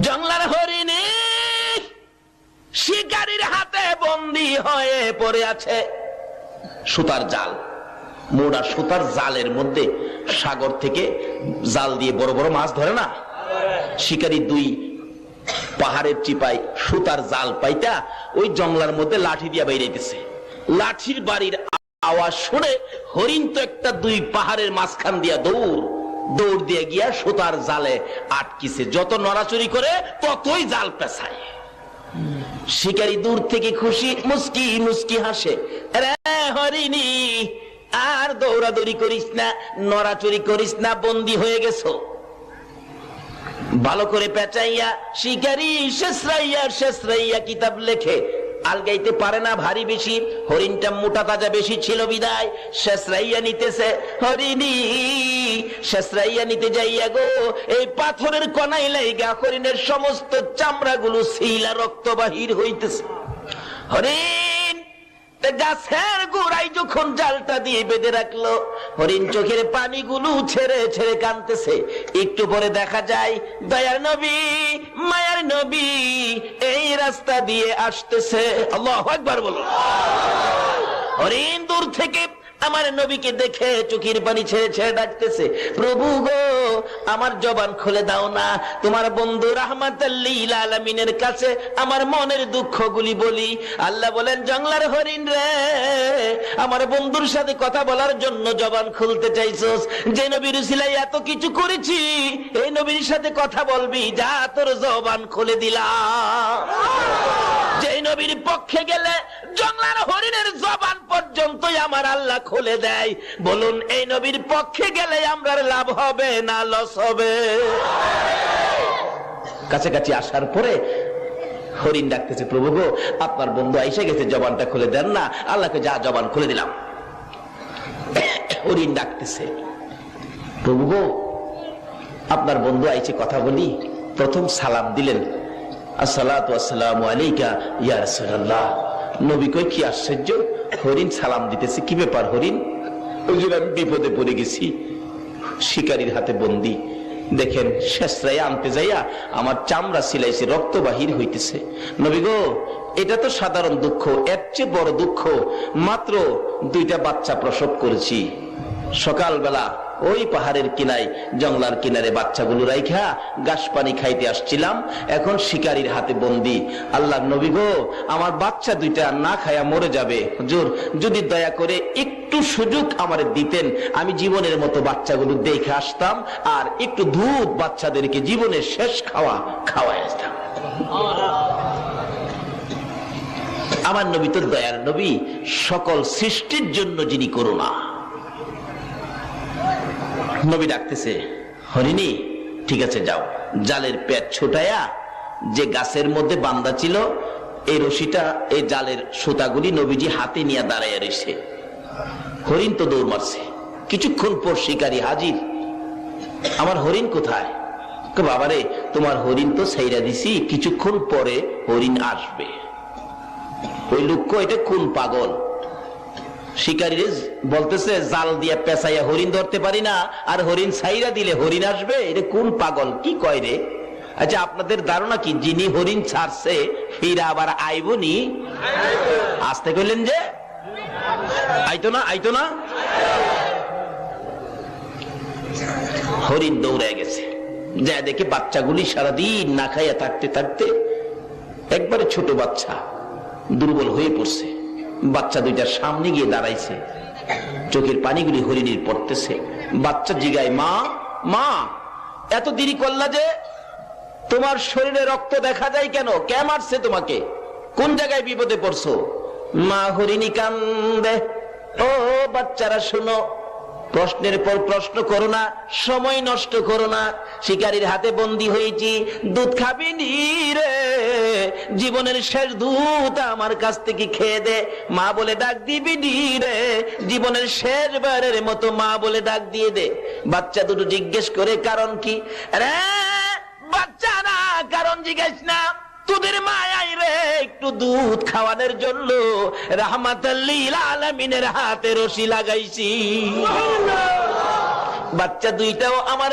জংলার হরিণী, শিকারীর হাতে বন্দি হয়ে পড়ে আছে সুতার জাল। মোড়া সুতার জালের মধ্যে সাগর থেকে জাল দিয়ে বড় বড় মাছ ধরে না? শিকারী দুই পাহাড়ের চিপায় সুতার জাল পাইতা ওই জংলার মধ্যে লাঠি দিয়া বাইরেতেছে। লাঠির বাড়ির আওয়াজ শুনে হরিণ তো একটা দুই পাহাড়ের মাঝখান দিয়া দৌড়। দৌড় দিয়ে গিয়া সুতার জালে আটকিছে। যত নড়াচুরি করে, ততই জাল পেছায়। শিকারী দূর থেকে খুশি মুস্কি মুস্কি হাসে। রে হরিণী, আর দৌড়াদৌড়ি করিস না নড়াচুরি করিস না, বন্দি হয়ে গেছো। ভালো করে পেঁচাইয়া, শিকারি শেষরাইয়া শেষরাইয়া কিতাব লেখে। আলগাইতে পারে না ভারী বেশি, হরিণটা মোটা তাজা বেশি ছিল বিদায়। শেষরাইয়া নিতেছে, হরিণী শেষরাইয়া নিতে যাইয়া গো, এই পাথরের লাইগা হরিণের সমস্ত শিলা রক্ত বাহির হইতেছে। হরিণ গাছের যখন জালটা দিয়ে বেঁধে রাখল, হরিণ চোখের পানিগুলো ছেড়ে ছেড়ে কানতেছে একটু পরে দেখা যায়, দয়ার নবী, মায়ার নবী এই রাস্তা দিয়ে আসতেছে। বলো। হরিণ দূর থেকে আমার নবীকে দেখে চোখের পানি ছেড়ে ছেড়ে ডাকতেছে প্রভু গো আমার জবান খুলে দাও না। তোমার বন্ধু রাহমাতাল্লিল আলামিনের কাছে আমার মনের দুঃখগুলি বলি। আল্লাহ বলেন জংলার হরিণ রে আমার বন্ধুর সাথে কথা বলার জন্য জবান খুলতে চাইছস। যে নবীর সিলাই এত কিছু করেছি এই নবীর সাথে কথা বলবি যা তোর জবান খুলে দিলাম যে নবীর পক্ষে গেলে জংলার হরিণের জবান আমার আল্লাহ খুলে দেয়। বলুন, এই নবীর পক্ষে গেলে আমরা লাভ হবে না, লস হবে? কাছাকাছি আসার পরে হরিণ ডাকতেছে, প্রভু গো, আপনার বন্ধু এসে গেছে, জবানটা খুলে দেন না। আল্লাহকে যা জবান খুলে দিলাম। হরিণ ডাকতেছে, প্রভু গো, আপনার বন্ধু আইছে কথা বলি। প্রথম সালাম দিলেন আসসালামু আলাইকা ইয়া রাসূলুল্লাহ। নবী কই কি আশ্চর্য, হরিণ সালাম দিতেছে, কি ব্যাপার হরিণ? হুজুর, আমি বিপদে পড়ে গেছি, শিকারীর হাতে বন্দি। দেখেন শেষরাই আনতে যাইয়া আমার চামড়া সিলাইছে, রক্ত বাহির হইতেছে। নবী গো, এটা তো সাধারণ দুঃখ, এর চেয়ে বড় দুঃখ। মাত্র দুইটা বাচ্চা প্রসব করেছি। সকালবেলা ওই পাহাড়ের কিনায় জংলার কিনারে বাচ্চাগুলো রাইখা গাছ পানি খাইতে আসছিলাম। এখন শিকারীর হাতে বন্দি। আল্লাহ নবী গো, আমার বাচ্চা দুইটা না খায়া মরে যাবে। হুজুর, যদি দয়া করে একটু সুযোগ আমার দিতেন, আমি জীবনের মতো বাচ্চাগুলো দেখে আসতাম আর একটু দুধ বাচ্চাদেরকে জীবনের শেষ খাওয়া খাওয়াই আসতাম। আমার নবী তো দয়ার নবী, সকল সৃষ্টির জন্য যিনি করুণা। নবী ডাকতেছে, হরিণী, ঠিক আছে, যাও। জালের পেট ছোটায়া যে গাছের মধ্যে বান্দা ছিল, এই রশিটা, এই জালের সুতাগুলি নবীজি হাতে নিয়ে দাঁড়াইয়া রয়েছে হরিণ তো দৌড় মারছে। কিছুক্ষণ পর শিকারী হাজির। আমার হরিণ কোথায়? বাবারে, তোমার হরিণ তো সাইরা দিছি, কিছুক্ষণ পরে হরিণ আসবে। ওই লোক এটা কোন পাগল? শিকারীরে বলতেছে, জাল দিয়ে পেঁচাইয়া হরিণ ধরতে পারি না, আর হরিণ সাইরা দিলে হরিণ আসবে? এটা কোন পাগল, কি কয় রে? আচ্ছা আপনাদের ধারণা কি? যিনি হরিণ ছাড়ছে, ফিরা আবার আইবনি আসতে কইলেন যে, আইতো না আইতো না? হরিণ দৌড়ে গেছে। যা দেখে বাচ্চাগুলি সারাদিন না খাইয়া থাকতে থাকতে একবারে ছোট বাচ্চা দুর্বল হয়ে পড়ছে। বাচ্চা দুইটার সামনে গিয়ে দাঁড়াইছে। চোখের পানিগুলি হরিণীর পড়তেছে। বাচ্চা জিগায়, মা মা, এত দেরি করলা যে তোমার শরীরে রক্ত দেখা যায় কেন? কে মারছে তোমাকে? কোন জায়গায় বিপদে পড়ছো? মা হরিণী কান্দে, ও বাচ্চারা, শুনো, প্রশ্নের পর প্রশ্ন করো না, সময় নষ্ট করো না। শিকারীর হাতে বন্দি হয়েছি। দুধ খাবি নি রে? জীবনের শেষ দুধ আমার কাছ থেকে খেয়ে দে। মা বলে ডাক দিবি নি রে? জীবনের শেষবারের মতো মা বলে ডাক দিয়ে দে। বাচ্চা দুটো জিজ্ঞেস করে কারণ কি? রে বাচ্চা না কারণ জিজ্ঞেস না। তোদের মায়াই রে একটু দুধ খাওয়ানোর জন্য রাহমাতাল্লিল আলামিনের হাতে রশি লাগাইছি। বাচ্চা দুইটাও আমার